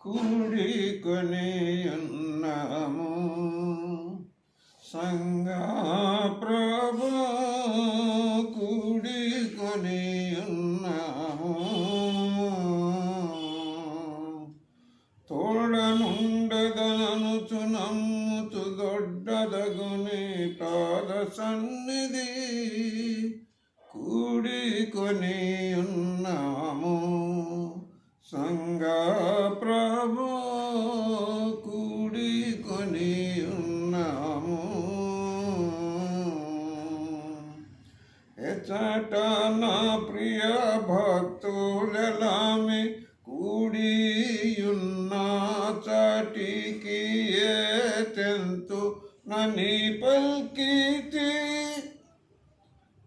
కూడికొని ఉన్నాము సంగా ప్రభు కూడికొని ఉన్నాము తోడనుండదననుచు నమ్ముచు దొడ్డదగుని పాద సన్నిధి కూడికొని ఉన్నాము సంగ ప్రభు కూడికొని ఉన్నాము ఎచట నా ప్రియ భక్తులలామి కూడియున్న చాటికి ఏ తెంతు నని పల్కితి.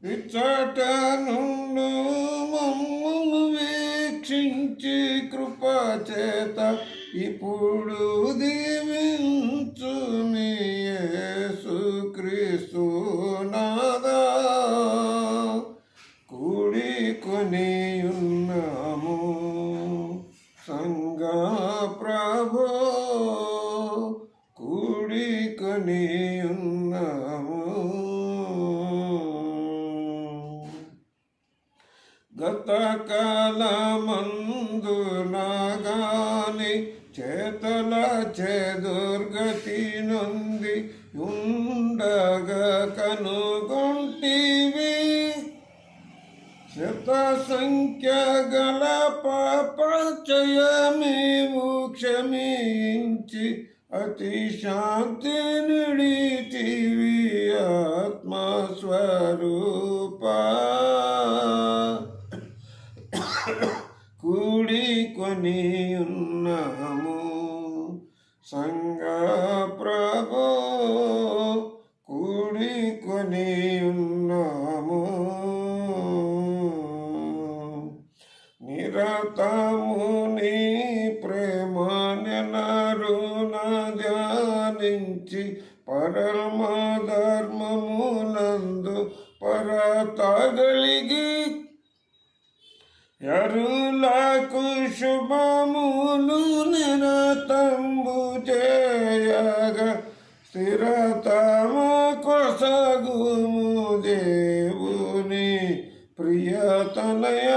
ఇచ్చట నుండు మమ్మును కృప చేత ఇప్పుడు దీవించు మీ యేసుక్రీస్తు నాదా. కూడికొని ఉన్నాము సంగ ప్రభు. కూడికొని ఉన్నాము గత నందునగాని నాగాని చేతల చెదుర్గతి నుండి ఉండగా కనుగొంటివి. శత సంఖ్య గల పాపచయమేవు క్షమించి అతి శాంతి నిడితివి ఆత్మస్వరూపా. నీ ఉన్నాము సంగ ప్రభు కూడికొని ఉన్నాము నిరతము నీ ప్రేమ నెనరున ధ్యానించి పరమ ధర్మమునందు పరతగలిగి ఎరులకు శుభములు నిరతంబు చేయగా స్థిరతము కొసగుము దేవుని ప్రియతలయ.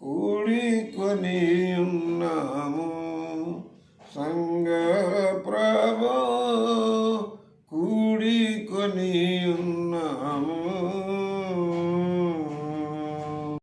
కూడికొని ఉన్నాము సంగ ప్రభో కూడికొని ఉన్నాము